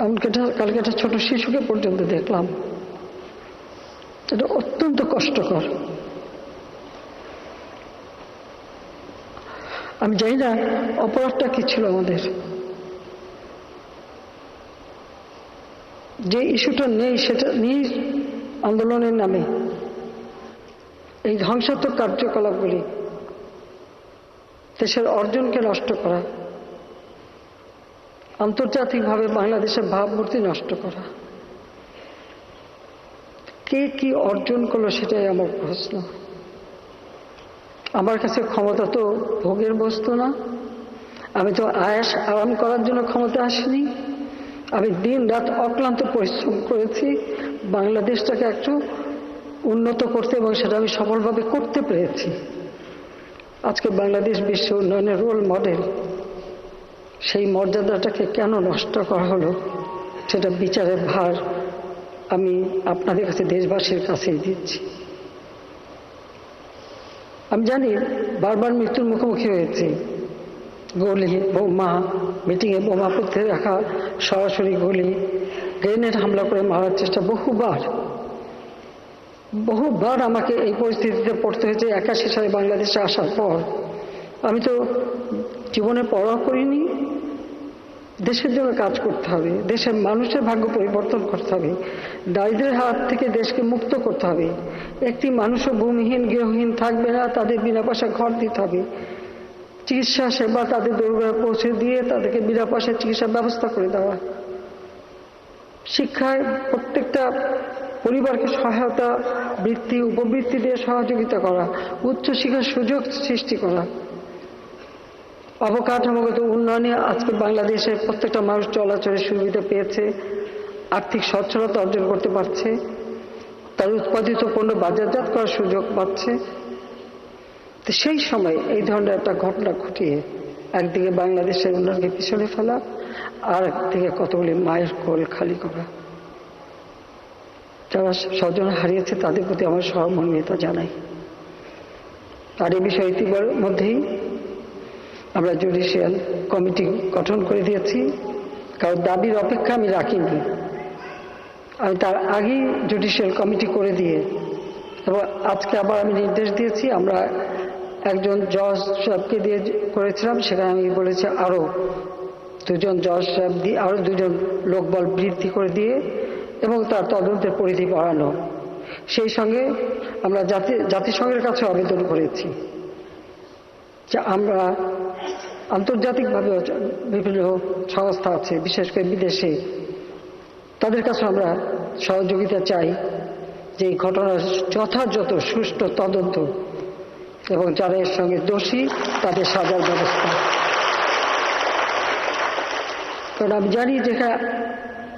একটা- কালকে একটা ছোট শিশুকে পর্যন্ত দেখলাম। এটা অত্যন্ত কষ্টকর। আমি জানি না, অপরাধটা কি ছিল আমাদের। যে ইস্যুটা নেই, সেটা নিয়ে আন্দোলনের নামে। এই ধ্বংসাত্মক কার্যকলাপগুলি দেশের অর্জনকে নষ্ট করা। আন্তর্জাতিকভাবে বাংলাদেশের ভাবমূর্তি নষ্ট করা। কে কি অর্জন করল সেটাই আমার প্রশ্ন। আমার কাছে ক্ষমতা তো ভোগের বস্তু না। আমি তো আয়াস আরাম করার জন্য ক্ষমতা আসিনি। আমি দিন রাত অক্লান্ত পরিশ্রম করেছি। বাংলাদেশটাকে একটু উন্নত করতে এবং সেটা আমি সফলভাবে করতে পেরেছি। আজকে বাংলাদেশ বিশ্ব উন্নয়নের রোল মডেল সেই মর্যাদাটাকে কেন নষ্ট করা হলো, সেটা বিচারের ভার আমি আপনাদের কাছে দেশবাসীর কাছেই দিচ্ছি। আমি জানি বারবার মৃত্যুর মুখোমুখি হয়েছি। গলি, বোমা, মিটিংয়ে বোমা পুঁতে রাখা, সরাসরি গলি, গ্রেনেড হামলা করে মারার চেষ্টা বহুবার। বহুবার আমাকে এই পরিস্থিতিতে পড়তে হয়েছে, একাশি সালে বাংলাদেশে আসার পর। আমি তো জীবনে পড়া করিনি দেশের জন্য কাজ করতে হবে, দেশের মানুষের ভাগ্য পরিবর্তন করতে হবে, দারিদ্রের হাত থেকে দেশকে মুক্ত করতে হবে, একটি মানুষও ভূমিহীন, গৃহহীন থাকবে না, তাদের বিনা পয়সা ঘর দিতে হবে, চিকিৎসা, সেবা তাদের দৌড়ে পৌঁছে দিয়ে তাদেরকে বিনা পয়সায় চিকিৎসার ব্যবস্থা করে দেওয়া। শিক্ষায় প্রত্যেকটা পরিবারকে সহায়তা, বৃত্তি, উপবৃত্তি দিয়ে সহযোগিতা করা, উচ্চশিক্ষার সুযোগ সৃষ্টি করা। অবকাঠামোগত উন্নয়নে আজকে বাংলাদেশের প্রত্যেকটা মানুষ চলাচলের সুবিধা পেয়েছে, আর্থিক সচ্ছলতা অর্জন করতে পারছে তার উৎপাদিত পণ্য বাজারজাত করার সুযোগ পাচ্ছে। তো সেই সময় এই ধরনের একটা ঘটনা ঘটিয়ে একদিকে বাংলাদেশের উন্নয়নকে পিছনে ফেলা, আর একদিকে কতগুলি মায়ের কোল খালি করা। যারা স্বজন হারিয়েছে তাদের প্রতি আমার সহমর্মিতা জানাই। আর এই বিষয়ে ইতিমধ্যেই আমরা জুডিশিয়াল কমিটি গঠন করে দিয়েছি। কারণ দাবির অপেক্ষা আমি রাখিনি। আমি তার আগেই জুডিশিয়াল কমিটি করে দিয়ে এবং আজকে আবার আমি নির্দেশ দিয়েছি, আমরা একজন জজ সাহেবকে দিয়ে করেছিলাম, সেখানে আমি বলেছি আরও দুজন জজ সাহেব দিয়ে আরও দুজন লোকবল বৃদ্ধি করে দিয়ে এবং তার তদন্তের পরিধি বাড়ানো। সেই সঙ্গে আমরা জাতি, জাতিসংঘের কাছে আবেদন করেছি যে আমরা আন্তর্জাতিকভাবে বিভিন্ন সংস্থা আছে, বিশেষ করে বিদেশে। তাদের কাছে আমরা সহযোগিতা চাই যে এই ঘটনার যথাযথ, সুষ্ঠু তদন্ত এবং যারা এর সঙ্গে দোষী, তাদের সাজার ব্যবস্থা। কারণ আমি জানি যেটা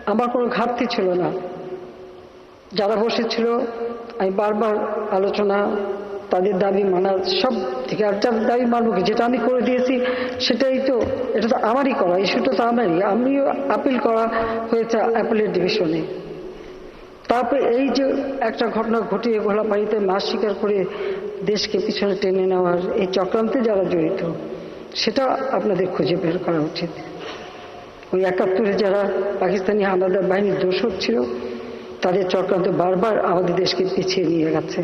আমার কোনো ঘাটতি ছিল না। যারা বসেছিল, আমি বারবার আলোচনা তাদের দাবি মানার সব থেকে আর দাবি মানব কি? যেটা আমি করে দিয়েছি, সেটাই তো, এটা তো আমারই করা ইস্যুটা তো আমারই। আমিও আপিল করা হয়েছে অ্যাপিলের ডিভিশনে তারপরে এই যে একটা ঘটনা ঘটিয়ে ঘোলাপাড়িতে মাছ শিকার করে দেশকে পিছনে টেনে নেওয়ার এই চক্রান্তে যারা জড়িত, সেটা আপনাদের খুঁজে বের করা উচিত। ওই একাত্তরে যারা পাকিস্তানি হানাদার বাহিনীর দোষক ছিল, তাদের চক্রান্ত বারবার আমাদের দেশকে পিছিয়ে নিয়ে গেছে।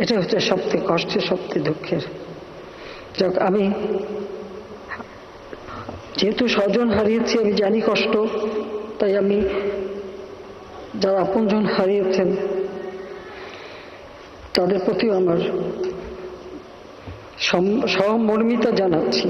এটা হচ্ছে সবচেয়ে কষ্টের, সবচেয়ে দুঃখের। যাক, আমি যেহেতু স্বজন হারিয়েছি, আমি জানি কষ্ট, তাই আমি যারা আপনজন হারিয়েছেন, তাদের প্রতিও আমার সহমর্মিতা জানাচ্ছি।